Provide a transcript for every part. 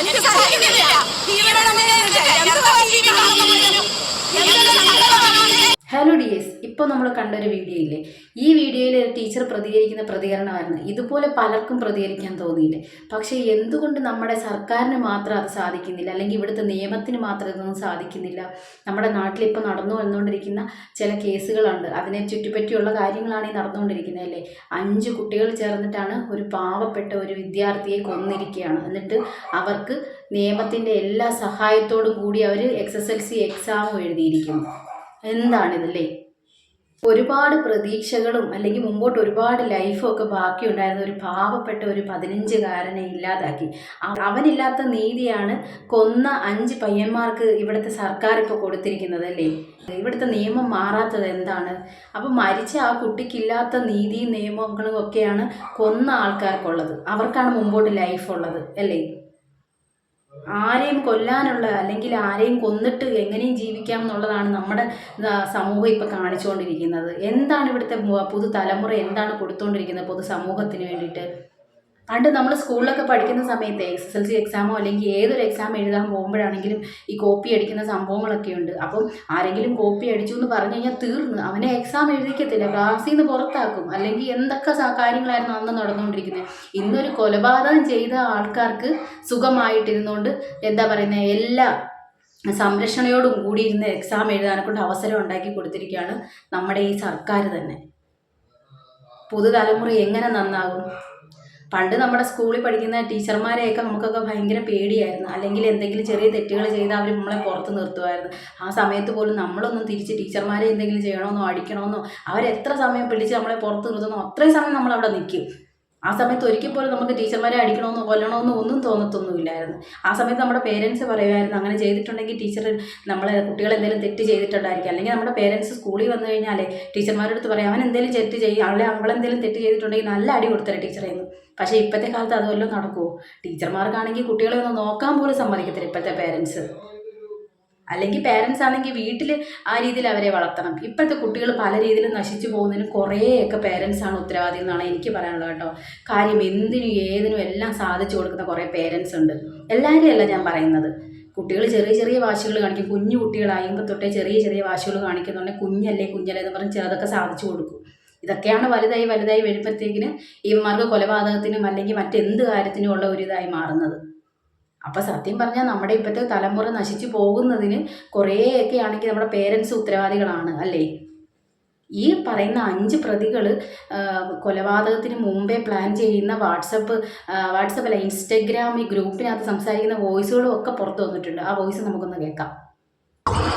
എനിക്ക് സഹിക്കുന്നില്ല ഇവിടെ എന്ത് വൈകിട്ടാണെങ്കിലും എന്ത് സങ്കടമാണ് ഡി എസ് ഇപ്പോൾ നമ്മൾ കണ്ടൊരു വീഡിയോ ഇല്ലേ? ഈ വീഡിയോയിൽ ടീച്ചർ പ്രതികരിക്കുന്ന പ്രതികരണമായിരുന്നു. ഇതുപോലെ പലർക്കും പ്രതികരിക്കാൻ തോന്നിയില്ലേ? പക്ഷേ എന്തുകൊണ്ട് നമ്മുടെ സർക്കാരിന് മാത്രം അത് സാധിക്കുന്നില്ല? അല്ലെങ്കിൽ ഇവിടുത്തെ നിയമത്തിന് മാത്രം ഇതൊന്നും സാധിക്കുന്നില്ല? നമ്മുടെ നാട്ടിൽ ഇപ്പോൾ നടന്നു വന്നുകൊണ്ടിരിക്കുന്ന ചില കേസുകളുണ്ട്. അതിനെ ചുറ്റിപ്പറ്റിയുള്ള കാര്യങ്ങളാണ് ഈ നടന്നുകൊണ്ടിരിക്കുന്നത് അല്ലേ? അഞ്ച് കുട്ടികൾ ചേർന്നിട്ടാണ് ഒരു പാവപ്പെട്ട ഒരു വിദ്യാർത്ഥിയെ കൊന്നിരിക്കുകയാണ്. എന്നിട്ട് അവർക്ക് നിയമത്തിന്റെ എല്ലാ സഹായത്തോടും കൂടി അവർ എക്സ് എസ് എൽ സി എക്സാമും എഴുതിയിരിക്കുന്നു. എന്താണിതല്ലേ? ഒരുപാട് പ്രതീക്ഷകളും അല്ലെങ്കിൽ മുമ്പോട്ട് ഒരുപാട് ലൈഫും ഒക്കെ ബാക്കിയുണ്ടായിരുന്ന ഒരു പാവപ്പെട്ട ഒരു പതിനഞ്ചുകാരനെ ഇല്ലാതാക്കി. അവനില്ലാത്ത നീതിയാണ് കൊന്ന അഞ്ച് പയ്യന്മാർക്ക് ഇവിടുത്തെ സർക്കാർ ഇപ്പോൾ കൊടുത്തിരിക്കുന്നത് അല്ലേ ഇവിടുത്തെ നിയമം മാറാത്തത് എന്താണ്? അപ്പോൾ മരിച്ച ആ കുട്ടിക്കില്ലാത്ത നീതിയും നിയമങ്ങളും ഒക്കെയാണ് കൊന്ന ആൾക്കാർക്കുള്ളത്. അവർക്കാണ് മുമ്പോട്ട് ലൈഫ് ഉള്ളത് അല്ലേ? ആരെയും കൊല്ലാനുള്ള അല്ലെങ്കിൽ ആരെയും കൊന്നിട്ട് എങ്ങനെയും ജീവിക്കാം എന്നുള്ളതാണ് നമ്മുടെ സമൂഹം ഇപ്പോൾ കാണിച്ചുകൊണ്ടിരിക്കുന്നത്. എന്താണ് ഇവിടുത്തെ പുതുതലമുറ എന്താണ് കൊടുത്തുകൊണ്ടിരിക്കുന്നത് പൊതു സമൂഹത്തിന് വേണ്ടിയിട്ട്? പണ്ട് നമ്മൾ സ്കൂളിലൊക്കെ പഠിക്കുന്ന സമയത്ത് എസ് എസ് എൽ സി എക്സാമോ അല്ലെങ്കിൽ ഏതൊരു എക്സാം എഴുതാൻ പോകുമ്പോഴാണെങ്കിലും ഈ കോപ്പി അടിക്കുന്ന സംഭവങ്ങളൊക്കെ ഉണ്ട്. അപ്പം ആരെങ്കിലും കോപ്പി അടിച്ചു എന്ന് പറഞ്ഞു കഴിഞ്ഞാൽ തീർന്ന്. അവനെ എക്സാം എഴുതിക്കത്തില്ല. ക്ലാസ്സിൽ നിന്ന് പുറത്താക്കും. അല്ലെങ്കിൽ എന്തൊക്കെ കാര്യങ്ങളായിരുന്നു അന്ന് നടന്നുകൊണ്ടിരിക്കുന്നത് ഇന്നൊരു കൊലപാതകം ചെയ്ത ആൾക്കാർക്ക് സുഖമായിട്ടിരുന്നുകൊണ്ട് എന്താ പറയുന്നത് എല്ലാ സംരക്ഷണയോടും കൂടി ഇരുന്ന് എക്സാം എഴുതാനെ കൊണ്ട് അവസരം ഉണ്ടാക്കി കൊടുത്തിരിക്കുകയാണ് നമ്മുടെ ഈ സർക്കാർ തന്നെ. പുതുതലമുറ എങ്ങനെ നന്നാകും? പണ്ട് നമ്മുടെ സ്കൂളിൽ പഠിക്കുന്ന ടീച്ചർമാരെയൊക്കെ നമുക്കൊക്കെ ഭയങ്കര പേടിയായിരുന്നു. അല്ലെങ്കിൽ എന്തെങ്കിലും ചെറിയ തെറ്റുകൾ ചെയ്താൽ അവർ നമ്മളെ പുറത്ത് നിർത്തുമായിരുന്നു. ആ സമയത്ത് പോലും നമ്മളൊന്നും തിരിച്ച് ടീച്ചർമാരെ എന്തെങ്കിലും ചെയ്യണമെന്നോ അടിക്കണമെന്നോ അവരെത്ര സമയം പിടിച്ച് നമ്മളെ പുറത്ത് നിർത്തുന്നോ അത്രയും സമയം നമ്മൾ അവിടെ നിൽക്കും. ആ സമയത്ത് ഒരിക്കൽ പോലും നമുക്ക് ടീച്ചർമാരെ അടിക്കണമെന്നോ കൊല്ലണമെന്നോ ഒന്നും തോന്നത്തൊന്നുമില്ലായിരുന്നു. ആ സമയത്ത് നമ്മുടെ പേരൻസ് പറയുമായിരുന്നു അങ്ങനെ ചെയ്തിട്ടുണ്ടെങ്കിൽ ടീച്ചർ നമ്മളെ കുട്ടികൾ എന്തെങ്കിലും തെറ്റ് ചെയ്തിട്ടുണ്ടായിരിക്കും. അല്ലെങ്കിൽ നമ്മുടെ പേരൻസ് സ്കൂളിൽ വന്നു കഴിഞ്ഞാൽ ടീച്ചർമാരുടെ അടുത്ത് പറയും അവൻ എന്തെങ്കിലും തെറ്റ് ചെയ്യും അവളെ അവളെന്തെങ്കിലും തെറ്റ് ചെയ്തിട്ടുണ്ടെങ്കിൽ നല്ല അടി കൊടുത്തരേ ടീച്ചറെ എന്ന്. പക്ഷേ ഇപ്പോഴത്തെ കാലത്ത് അതുമല്ലോ നടക്കുമോ ടീച്ചർമാർക്കാണെങ്കിൽ കുട്ടികളെ ഒന്ന് നോക്കാൻ പോലും സമ്മതിക്കത്തില്ല ഇപ്പോഴത്തെ പേരൻസ് അല്ലെങ്കിൽ പേരൻസ് ആണെങ്കിൽ വീട്ടിൽ ആ രീതിയിൽ അവരെ വളർത്തണം. ഇപ്പോഴത്തെ കുട്ടികൾ പല രീതിയിൽ നശിച്ചു പോകുന്നതിന് കുറേയൊക്കെ പേരൻസ് ആണ് ഉത്തരവാദി എന്നാണ് എനിക്ക് പറയാനുള്ളത് കേട്ടോ. കാര്യം എന്തിനും ഏതിനും എല്ലാം സാധിച്ചു കൊടുക്കുന്ന കുറേ പേരൻസ് ഉണ്ട്. എല്ലാവരെയും അല്ല ഞാൻ പറയുന്നത്. കുട്ടികൾ ചെറിയ ചെറിയ വാശികൾ കാണിക്കും. കുഞ്ഞു കുട്ടികളായുമ്പോൾ തൊട്ടേ ചെറിയ ചെറിയ വാശികൾ കാണിക്കുന്നുണ്ടെങ്കിൽ കുഞ്ഞല്ലേ കുഞ്ഞല്ലേ എന്ന് പറഞ്ഞ് ചെറുതൊക്കെ സാധിച്ചു കൊടുക്കും. ഇതൊക്കെയാണ് വലുതായി വലുതായി വരുമ്പോഴത്തേക്കിന് ഇവന്മാർക്ക് കൊലപാതകത്തിനും അല്ലെങ്കിൽ മറ്റെന്ത് കാര്യത്തിനും ഉള്ള ഒരു ഇതായി മാറുന്നത്. അപ്പം സത്യം പറഞ്ഞാൽ നമ്മുടെ ഇപ്പോഴത്തെ തലമുറ നശിച്ചു പോകുന്നതിന് കുറേയൊക്കെ ആണെങ്കിൽ നമ്മുടെ പേരൻസ് ഉത്തരവാദികളാണ് അല്ലേ? ഈ പറയുന്ന അഞ്ച് പ്രതികൾ കൊലപാതകത്തിന് മുമ്പേ പ്ലാൻ ചെയ്യുന്ന വാട്സപ്പ് വാട്സപ്പ് അല്ല ഇൻസ്റ്റഗ്രാം ഈ ഗ്രൂപ്പിനകത്ത് സംസാരിക്കുന്ന വോയിസുകളും ഒക്കെ പുറത്തു വന്നിട്ടുണ്ട്. ആ വോയിസ് നമുക്കൊന്ന് കേൾക്കാം.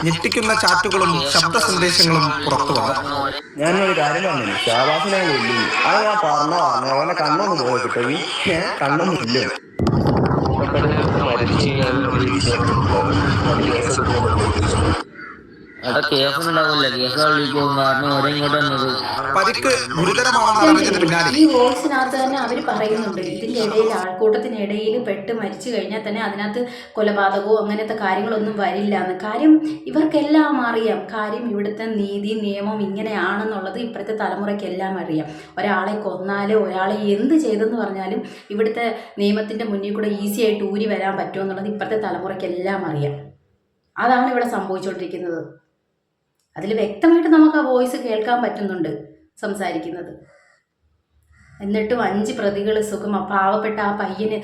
ഞെട്ടിക്കുന്ന ചാറ്റുകളും ശബ്ദ സന്ദേശങ്ങളും പുറത്തു വന്നു. ഞാനൊരു കാര്യം പറഞ്ഞു ശാബാസിനെ കൊല്ലി അത് ഞാൻ പറഞ്ഞ പറഞ്ഞു അവനെ കണ്ണൊന്ന് പോയി കിട്ടി. കണ്ണൊന്നും ഇല്ല. അവിടെ പരിക്ക് ഈ വോയിസിനകത്ത് തന്നെ അവർ പറയുന്നുണ്ട്. ഇടയിൽ ആൾക്കൂട്ടത്തിനിടയിൽ പെട്ട് മരിച്ചു കഴിഞ്ഞാൽ തന്നെ അതിനകത്ത് കൊലപാതകവും അങ്ങനത്തെ കാര്യങ്ങളൊന്നും വരില്ല എന്ന്. കാര്യം ഇവർക്കെല്ലാം അറിയാം. കാര്യം ഇവിടുത്തെ നീതി നിയമം ഇങ്ങനെയാണെന്നുള്ളത് ഇപ്പോഴത്തെ തലമുറയ്ക്കെല്ലാം അറിയാം. ഒരാളെ കൊന്നാലോ ഒരാളെ എന്ത് ചെയ്തെന്ന് പറഞ്ഞാലും ഇവിടുത്തെ നിയമത്തിന്റെ മുന്നിൽ കൂടെ ഈസി ആയിട്ട് ഊരി വരാൻ പറ്റുമെന്നുള്ളത് ഇപ്പോഴത്തെ തലമുറയ്ക്കെല്ലാം അറിയാം. അതാണ് ഇവിടെ സംഭവിച്ചുകൊണ്ടിരിക്കുന്നത്. അതിൽ വ്യക്തമായിട്ട് നമുക്ക് ആ വോയിസ് കേൾക്കാൻ പറ്റുന്നുണ്ട് സംസാരിക്കുന്നത്. എന്നിട്ടും അഞ്ച് പ്രതികൾ സുഖം പാവപ്പെട്ട ആ പയ്യന്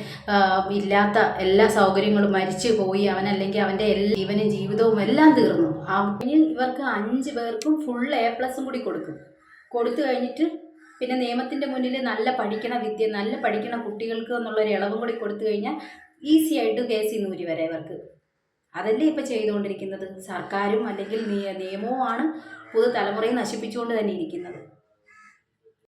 ഇല്ലാത്ത എല്ലാ സൗകര്യങ്ങളും മരിച്ചു പോയി. അവനല്ലെങ്കിൽ അവന്റെ എല്ലാ ജീവനും ജീവിതവും എല്ലാം തീർന്നു. അവന് ഇവർക്ക് അഞ്ച് പേർക്കും ഫുൾ എ പ്ലസും കൂടി കൊടുക്കും. കൊടുത്തു കഴിഞ്ഞിട്ട് പിന്നെ നിയമത്തിന്റെ മുന്നിൽ നല്ല പഠിക്കണ വിദ്യ നല്ല പഠിക്കണ കുട്ടികൾക്ക് എന്നുള്ളൊരു ഇളവും കൂടി കൊടുത്തു കഴിഞ്ഞാൽ ഈസി ആയിട്ട് കേസ് നൂരി വരെ ഇവർക്ക്. അതല്ലേ ഇപ്പം ചെയ്തുകൊണ്ടിരിക്കുന്നത് സർക്കാരും അല്ലെങ്കിൽ നിയമവുമാണ് പുതുതലമുറയെ നശിപ്പിച്ചുകൊണ്ട് തന്നെ ഇരിക്കുന്നത്.